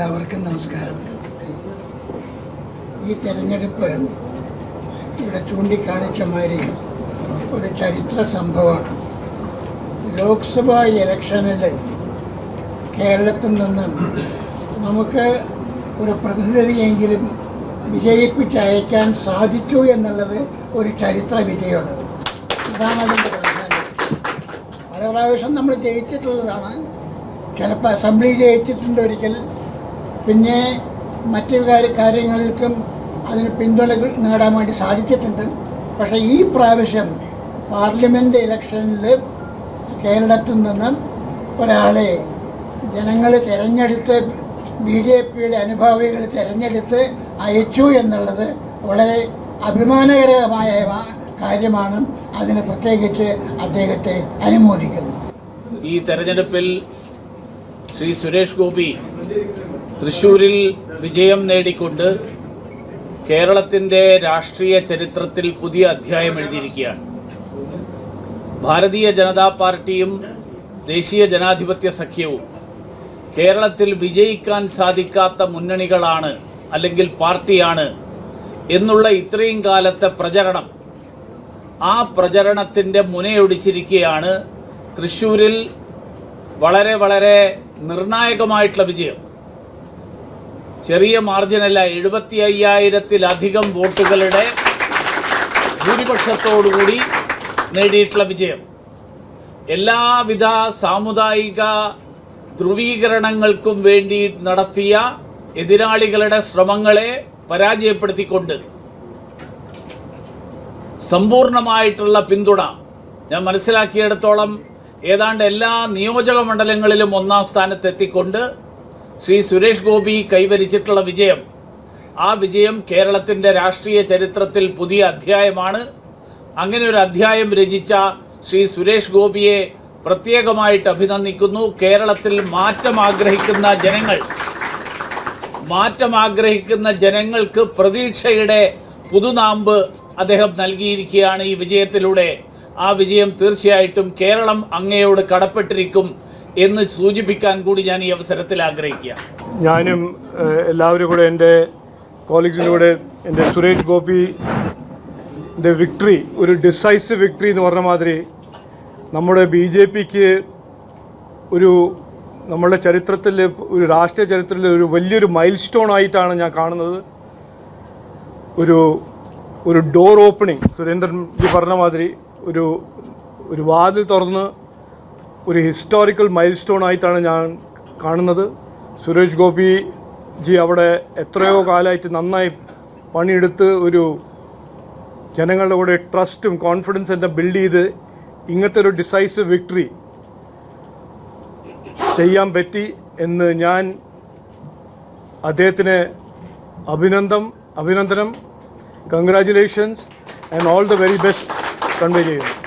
എല്ലാവർക്കും നമസ്കാരം. ഈ തെരഞ്ഞെടുപ്പ് ഇവിടെ ചൂണ്ടിക്കാണിച്ച മാതിരി ഒരു ചരിത്ര സംഭവമാണ്. ലോക്സഭാ ഇലക്ഷനിൽ കേരളത്തിൽ നിന്നും നമുക്ക് ഒരു പ്രതിനിധിയെങ്കിലും വിജയിപ്പിച്ച് അയക്കാൻ സാധിച്ചു എന്നുള്ളത് ഒരു ചരിത്ര വിജയമാണ്. ഇതാണ് അതിന്റെ പ്രാധാന്യം പല പ്രാവശ്യം നമ്മൾ ജയിച്ചിട്ടുള്ളതാണ്. ചിലപ്പോൾ അസംബ്ലി ജയിച്ചിട്ടുണ്ട് ഒരിക്കൽ. പിന്നെ മറ്റു കാര്യങ്ങൾക്കും അതിന് പിന്തുണ നേടാൻ വേണ്ടി സാധിച്ചിട്ടുണ്ട്. പക്ഷേ ഈ പ്രാവശ്യം പാർലമെന്റ് ഇലക്ഷനിൽ കേരളത്തിൽ നിന്നും ഒരാളെ ജനങ്ങൾ തിരഞ്ഞെടുത്ത് ബി ജെ പിയുടെ അനുഭാവികൾ തിരഞ്ഞെടുത്ത് അയച്ചു എന്നുള്ളത് വളരെ അഭിമാനകരമായ കാര്യമാണ്. അതിന് പ്രത്യേകിച്ച് അദ്ദേഹത്തെ അനുമോദിക്കുന്നു. ഈ തെരഞ്ഞെടുപ്പിൽ ശ്രീ സുരേഷ് ഗോപി തൃശൂരിൽ വിജയം നേടിക്കൊണ്ട് കേരളത്തിന്റെ രാഷ്ട്രീയ ചരിത്രത്തിൽ പുതിയ അധ്യായം എഴുതിയിരിക്കുകയാണ്. ഭാരതീയ ജനതാ പാർട്ടിയും ദേശീയ ജനാധിപത്യ സഖ്യവും കേരളത്തിൽ വിജയിക്കാൻ സാധിക്കാത്ത മുന്നണികളാണ് അല്ലെങ്കിൽ പാർട്ടിയാണ് എന്നുള്ള ഇത്രയും കാലത്തെ പ്രചരണം ആ പ്രചരണത്തിന്റെ മുനയൊടിച്ചിരിക്കുകയാണ് തൃശ്ശൂരിൽ വളരെ വളരെ നിർണായകമായിട്ടുള്ള വിജയം. ചെറിയ മാർജിനല്ല എഴുപത്തി അയ്യായിരത്തിലധികം വോട്ടുകളുടെ ഭൂരിപക്ഷത്തോടുകൂടി നേടിയിട്ടുള്ള വിജയം. എല്ലാവിധ സാമുദായിക ധ്രുവീകരണങ്ങൾക്കും വേണ്ടി നടത്തിയ എതിരാളികളുടെ ശ്രമങ്ങളെ പരാജയപ്പെടുത്തിക്കൊണ്ട് സമ്പൂർണമായിട്ടുള്ള പിന്തുണ ഞാൻ മനസ്സിലാക്കിയിടത്തോളം ഏതാണ്ട് എല്ലാ നിയോജക മണ്ഡലങ്ങളിലും ഒന്നാം സ്ഥാനത്തെത്തിക്കൊണ്ട് ശ്രീ സുരേഷ് ഗോപി കൈവരിച്ചിട്ടുള്ള വിജയം. ആ വിജയം കേരളത്തിന്റെ രാഷ്ട്രീയ ചരിത്രത്തിൽ പുതിയ അധ്യായമാണ്. അങ്ങനെ ഒരു അധ്യായം രചിച്ച ശ്രീ സുരേഷ് ഗോപിയെ പ്രത്യേകമായിട്ട് അഭിനന്ദിക്കുന്നു. കേരളത്തിൽ മാറ്റം ആഗ്രഹിക്കുന്ന ജനങ്ങൾ മാറ്റം ആഗ്രഹിക്കുന്ന ജനങ്ങൾക്ക് പ്രതീക്ഷയുടെ പുതുനാമ്പ് അദ്ദേഹം നൽകിയിരിക്കുകയാണ് ഈ വിജയത്തിലൂടെ. ആ വിജയം തീർച്ചയായിട്ടും കേരളം അങ്ങയോട് കടപ്പെട്ടിരിക്കും. എന്ന് സൂചിപ്പിക്കാൻ കൂടി ഞാൻ ഈ അവസരത്തിൽ ആഗ്രഹിക്കുക. ഞാനും എല്ലാവരും കൂടെ എന്റെ കോളീഗ്സിന്റെ കൂടെ എന്റെ സുരേഷ് ഗോപിന്റെ വിക്ടറി ഒരു ഡിസൈസീവ് വിക്ടറി എന്ന് പറഞ്ഞ മാതിരി നമ്മുടെ ബി ജെ പിക്ക് ഒരു നമ്മളുടെ ചരിത്രത്തിൽ ഒരു രാഷ്ട്രീയ ചരിത്രത്തിൽ ഒരു വലിയൊരു മൈൽ സ്റ്റോൺ ആയിട്ടാണ് ഞാൻ കാണുന്നത്. ഒരു ഒരു ഡോർ ഓപ്പണിംഗ് സുരേന്ദ്രൻ ജി പറഞ്ഞ മാതിരി ഒരു ഒരു വാതിൽ തുറന്ന് ഒരു ഹിസ്റ്റോറിക്കൽ മൈൽ സ്റ്റോൺ ആയിട്ടാണ് ഞാൻ കാണുന്നത്. സുരേഷ് ഗോപി ജി അവിടെ എത്രയോ കാലമായിട്ട് നന്നായി പണിയെടുത്ത് ഒരു ജനങ്ങളുടെ കൂടെ ട്രസ്റ്റും കോൺഫിഡൻസും എല്ലാം ബിൽഡ് ചെയ്ത് ഇങ്ങനത്തെ ഒരു ഡിസൈസീവ് വിക്ടറി ചെയ്യാൻ പറ്റി എന്ന് ഞാൻ അദ്ദേഹത്തിന് അഭിനന്ദം അഭിനന്ദനം. Congratulations and all the very best convey ചെയ്യുന്നു.